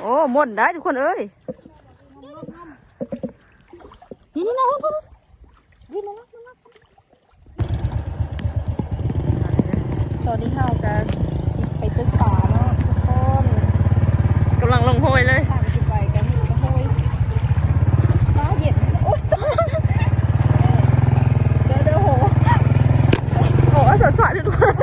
โอ้ม่วนได้ทุกคนเอ้ย นี่นี่นะพ่อนี่นะตอนนี้เราจะไปตึกป่าเนาะทุกคนกำลังลงโหยเลยทางสิไปกันอยู่ก็โหยฟ้าเย็นโอ๊ยเดี๋ยวเดี๋ยวโหโอ้สดสวัสดีทุกคน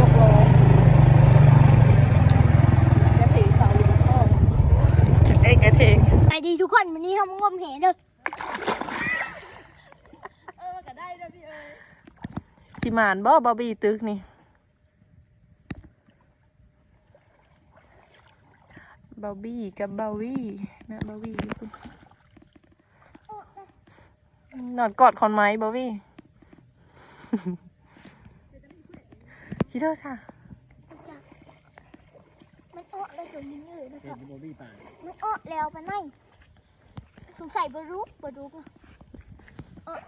ยกโลจะถีเสาอยู่บนท่อ เอ็กเทง ไอดีทุกคนวันนี้ทำงมเหเด้อ เออก็ได้เด้อพี่เอ้ย สิมานบ่บอบบี้ตึกนี่บาบี้กับบาวี่นะบาวี่คุณนอนกอดคอนไม้บาวี่คิดเถอะค่ะมันอ้อแล้วตัวนี้เลยนะครับมันอ้อแล้วไปไหนสงสัยบรู้บรู้ก็เออ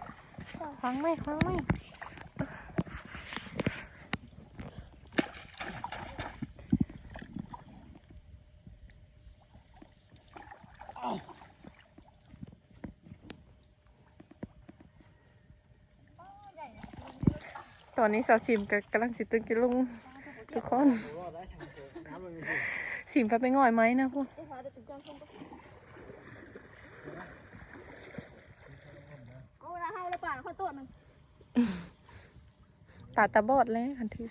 ฟังไหมฟังไหม อนนี้สาวซิมกกำลังสิตึงกิลุงทุกคนสิมไปไปง่อยไหมนะพวกเอาเวลาเฮาแล้วป่าค่อยตัวมันตาตาบอดเลยคันที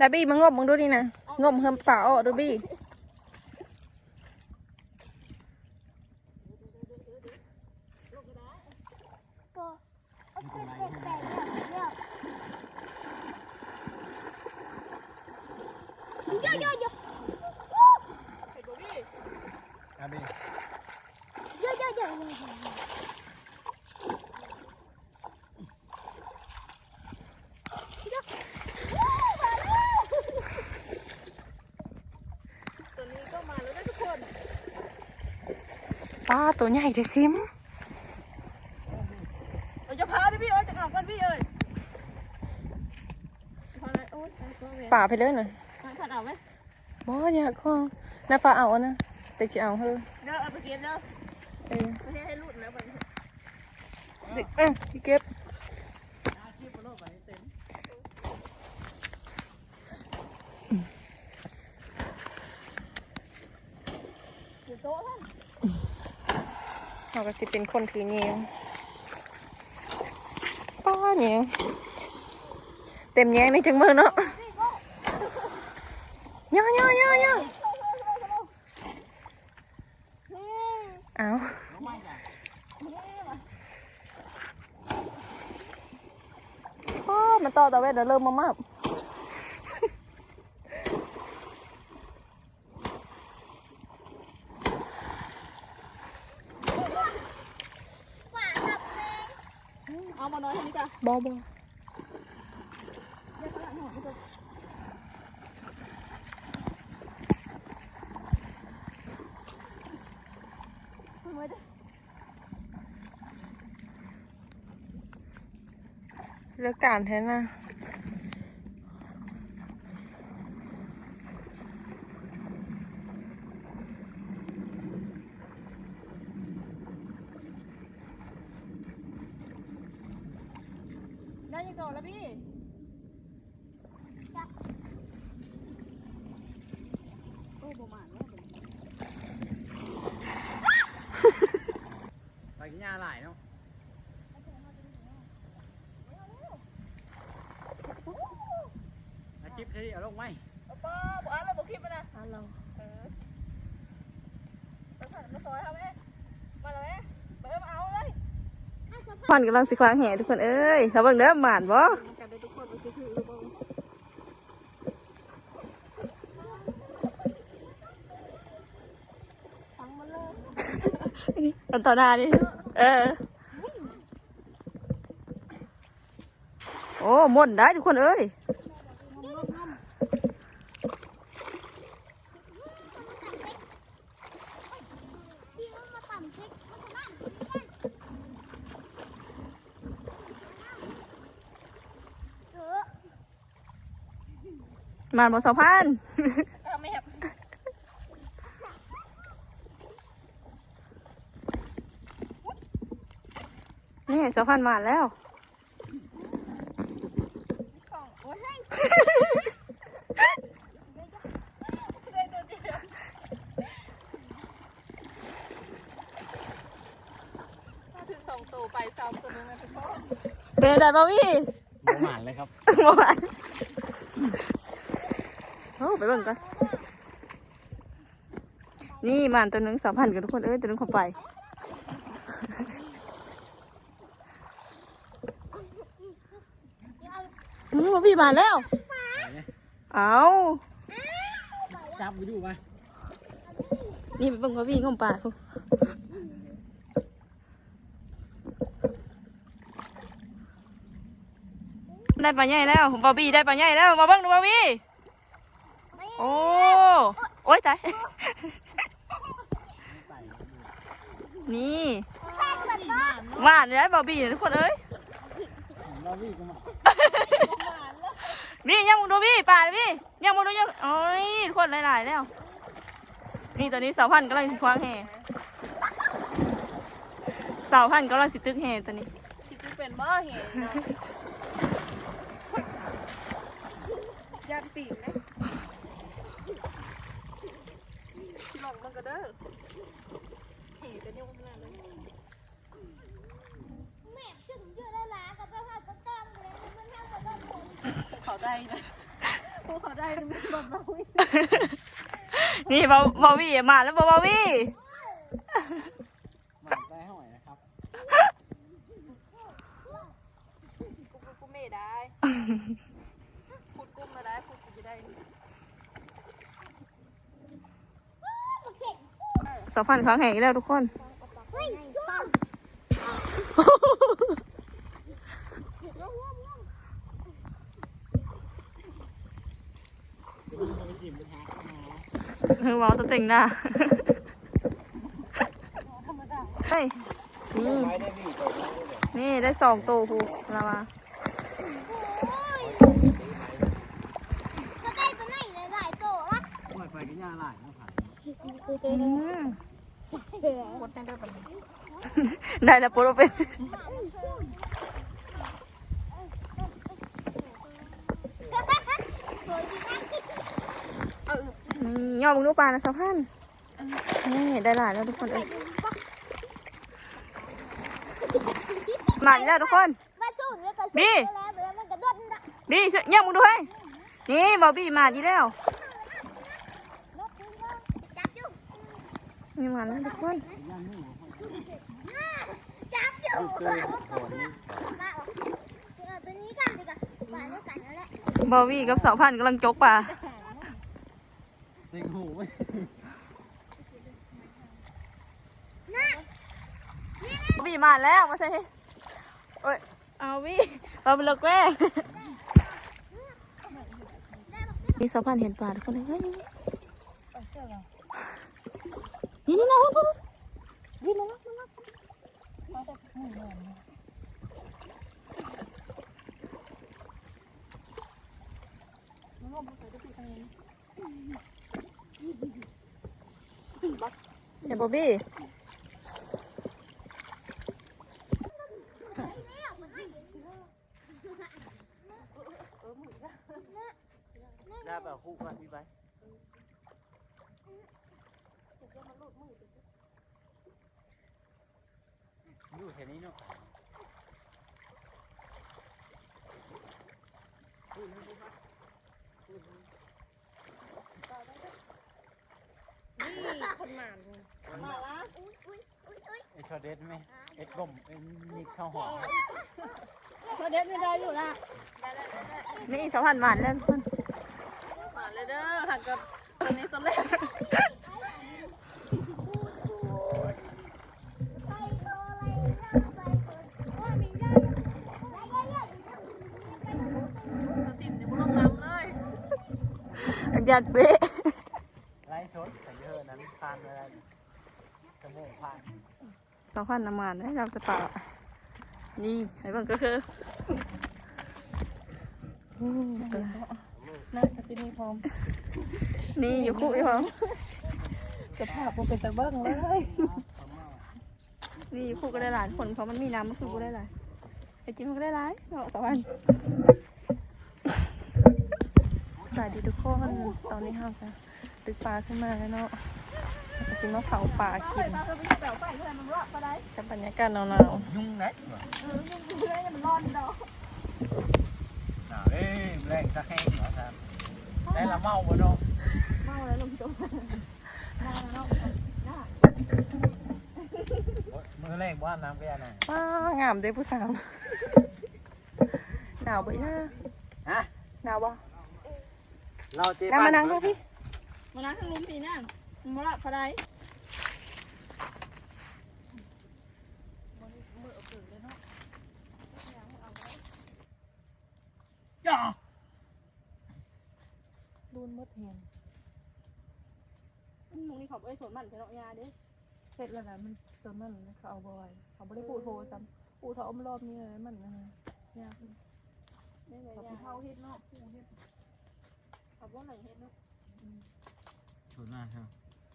ดาบี้มางบมึงดูดินะงบเฮิมป่าอ้อดูบี้ ตัวนี้ก็มาแล้วนะทุกคนป้าตัวใหญ่เดซิมเราจะพาดิพี่เอ้ยจะออกกันพี่เอ้ยพาอะไรโอ๊ยเอาตัวเวียนป่าไปเลยน่ะพาผ่านเอาไหมบ่อยากคองน้าฟ้าเอานะแต่จะเอาเฮ้อเดี๋ยวเอาไปเก็บเดี๋ยว เออไม่ใช่ให้รุดนะบัดนี้เด็กอะพี่เก็บอยู่โต๊ะท่านเราก็จะเป็นคนถือเงียงป้าเงียงเต็มแยงในจังมือเนาะย่อย่อย่อย่อเอาป้ามา ต่อตะเวนเดี๋ยวเริ่มมามากเอามาน้อยเท่านี้จ้ะบอบอเดี๋ยวขนาดหน่อ แล้วการแท้นะได้ยังก่อนแล้วพี่ พันกำลังสิควางแห่ทุกคนเอ้ยเขาเบิ่งเด้อหมานบ่มันกันได้ทุกคนมันคือถือหรือเปล่าฟังมันเลยอันต่อหน้านี่เออ โอ้ม่นได้ทุกคนเอ้ย ที่มันมาต่ำพริกมันจะนั่น มาบ่สาวพันเอาไม่ครับนี่สาวพันมาแล้วสองโอ้ยให้ได้ตัวเดียวถ้าถึงสองตัวไปสามตัวนึงนะทุกคนเป็นไงบ่วี่หมูหมานเลยครับเมื่อวานโอ้ ไปเบิ่งกันนี่มันตัวหนึงสาวพันกันทุกคน เอ้ยตัวหนึงเข้าไป อืมบ่วี่มาแล้วไปเนี่ยเอาจับไปดูไปนี่ไปเบิ่งบ่วี่งมป่าพุ่นได้ปลาใหญ่แล้วบอบบี้ได้ปลาใหญ่แล้ว มาเบิ่งดูบอบบี้ โอ้ โอ๊ยตายใส่นี่แค่เปิดบ้านหวานเลยบอบบี้ทุกคนเอ้ยเราวิ่งก็มานี่ยังมึงดูพี่ป่าเลยพี่ยังมึงดูยังโอ้ยทุกคนหลายๆแล้ว นี่ตอนนี้สาวพันธุ์กำลังสิคว้างแห่สาวพันธุ์กำลังสิตึกแห่ตอนนี้ที่จะเป็นบ่เห็นเนาะยันปีกนะที่หลอกมันก็เด้อเห็นกันยุ่งขนาดนั้นแม่ถึงเยอะแล้วล่ะกับไปหาต้นต้นเลยมันทำกับต้นผมเขาได้นะพวกเขาได้นะมันแบบเราไม่นี่บอบอวี่มาแล้วบอบวี่หมานได้ห้อยนะครับกูกูกูไม่ได้พูดกุ้มมาได้พูดกูไม่ได้ สาวพันธุ์คว้างแห่อีกแล้วทุกคนเฮ้ยต้นเฮ้ยว้าวตัวเต็งหน้าเฮ้ยนี่ไปได้วิ่งไปได้เลยนี่ได้สองตัวครูเรามาได้ตัวไหนหลายๆตัวละปล่อยไปกันยาหลายนะผ่าน อืมหมดแน่เด้อปันได้แล้วปุ๊บเป็นย่อมึงลูกปลานะสาวพันนี่ได้หลายแล้วทุกคนเอ้ยมาแล้วทุกคนมาชูนแล้วก็นี่แล้วแล้วมันก็โดนละนี่เชย่อมึงดูให้นี่บอบบี้มาดีแล้ว จับอยู่ นี่มาแล้วทุกคนจับอยู่ตัวนี้กันดีกว่าปลาด้วยกันนั่นแหละบอบบี้กับสาวพันกำลังจกปลาเต็งหูไม่บอบบี้มาแล้วมาใส่โอ้ยเอาวี่เราเป็นลูกแก้นี่สาวพันธ์เห็นปลาทุกคนเลยเฮ้ย นี่นี่นะพุ่นนวิ่งลงมาลงมาเดี๋ยวบอบบี้ได้แบบคู่กันพี่ไป อยู่แค่นี้เนาะนี่คนหมานมาละอุ้ยอุ้ยอุ้ยอุ้ยไอ้ชอเด็ดไหมเอ็ดกลมเอ็ดนิดข้าวหอมประเด็นไม่ได้อยู่นะนี่สาวพันธุ์มาแล้วทุกคนมาเลยเด้อหักกับตัวนี้ตัวแรก ไปโตอะไรนะไปโตว่ามีได้ไปเยอะ ตัวสิบเนี่ยมึงลงน้ำเลย ยัดเป๊ะไล่ชดแต่เยอะนั้นผ่านไปแล้วจมูกผ่านสาวพันธุ์น้ำมันให้เราจะปลานี่ไอ้เบิ่งก็คืออืมนะกับที่นี่พร้อม นี่อยู่คู่อีกพร้อมสภาพมันเป็นตะเบิ้งเลย นี่อยู่คู่ก็ได้หลายคนเพราะมันมีน้ำมันคือกูได้หลายไอ้จิ้มมันก็ได้หลายเนาะสวรรค์ส วัสดีทุกคนตอนนี้ห้ามจะตึกปลาขึ้นมาแล้วเนาะก็สิมาเผาปลากินตาเขาไม่แปลวไฟเพื่อนมันรอดก็ได้กับบรรยากาศหนาวยุ่งไหนเออยังดูได้มันร้อนดอกหนาวเอ้ยแรงสักแห้งเหรอครับได้ละเมาบ่เนาะเมาแล้วลมจมเมาแล้วเนาะมือแรงว่าน้ำก็ยังไงๆว้างามเด้ผู้สาวหนาวปะย่าฮะหนาวปะ เราเจ๊นั่งมานั่งดูพี่มานั่งข้างลุมปีนั่งมาละเขาได้ย่าดูนมดแหงมึงนี่เขาไอ้สวนมันจะเนาะยาเด้เสร็จแล้วนะมันจนมันเขาเอาบ่อย เขาไม่ได้ปูโทรซ้ำปูเขาอมรอบนี้เลยมันนะยากได้เลยเขายาเท้าเฮ็ดเนาะปูเฮ็ด เขาบ่ไหนเฮ็ดเนาะสุดมากครับ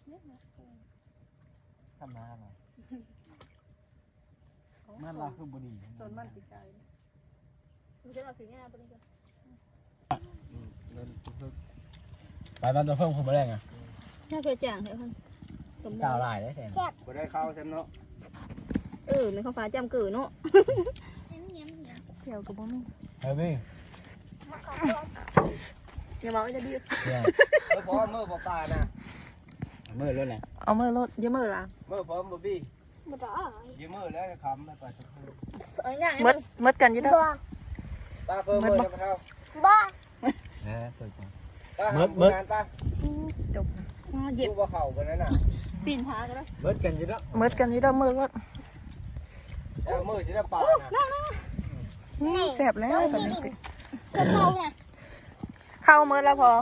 เนี่ยนะทำมาหน่อยมันเราคือบุรีจนมันติดใจมึงจะเอาสีงามปะนี่กันไปบ้านตัวเพิ่มคนมาแรงอะน่าเคยจ่างเหรอคันสมสาวลายได้แทนบ่ได้เข้าเซมเนาะเออในข้าวฟ้าจำเกิดเนาะเงี้ยเงี้ยเงี้ยเดี๋ยวกับบ่มีเฮ้ยพี่ อย่าบอกว่าจะดีเนี่ยพร้อมมือบ่ปานะมือแล้วแหละเอามือรถอย่ามือละมือพร้อมบ่บี้บ่ได้ยืมมือแล้วคำแล้วก็ทุกคนเอาอย่างนี้มดมดกันอยี่เด้อบ่ตาเพิ่มมือแล้วก็เท่าบ่เออตัวจริงมืดมืดตาจบอ๋อเหยียบดูบ่เข่าบนนั้นน่ะปีนผากันแล้วมืดกันอยู่แล้วมดกันอยี่เด้อมือรถแล้วมือจะได้ปาน่ะแสบแล้วตอนนี้สิ เพิ่นเข้าน่ะเข้ามือแล้วพอ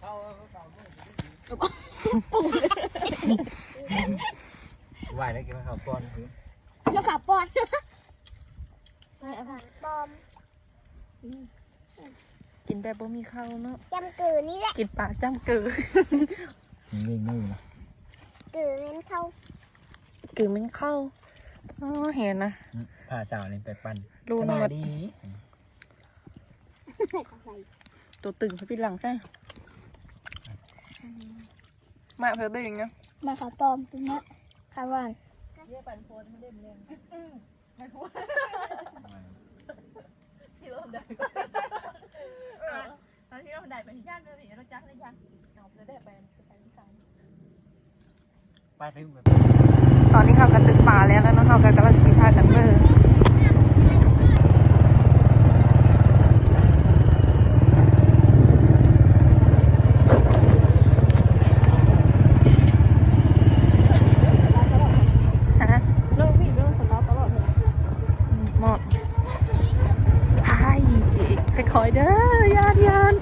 เข้าเข้าไหวได้กินข้าวก้อนคือแล้วขับปอนปอมกินแบบบ่มีข้าวเนาะจำกือนี่แหละกินปลาจ้ำเกิดนิ่งๆนะกือเงินเข้ากินมันเข้าอ๋อเห็นนะผ่าสาวนี่ไปปั่นรู้หมดดีใส่ ตัวตึงเขาปิดหลังใช่มาเพื่อเบ่งเนาะมาขับปอมตรงนี้ข้าวหวานเรียกปันโพนไม่ได้เรียนไม่พูดที่เราได้ตอนที่เราได้ไปที่ย่านเลยเราจักได้ยังเอาจะได้ไปไปที่สั่งไปถึงแบบตอนนี้เขาก็ตึกป่าแล้วแล้วเนาะเขาก็กำลังสีพากันเบอร์ อยเด้อยานยาน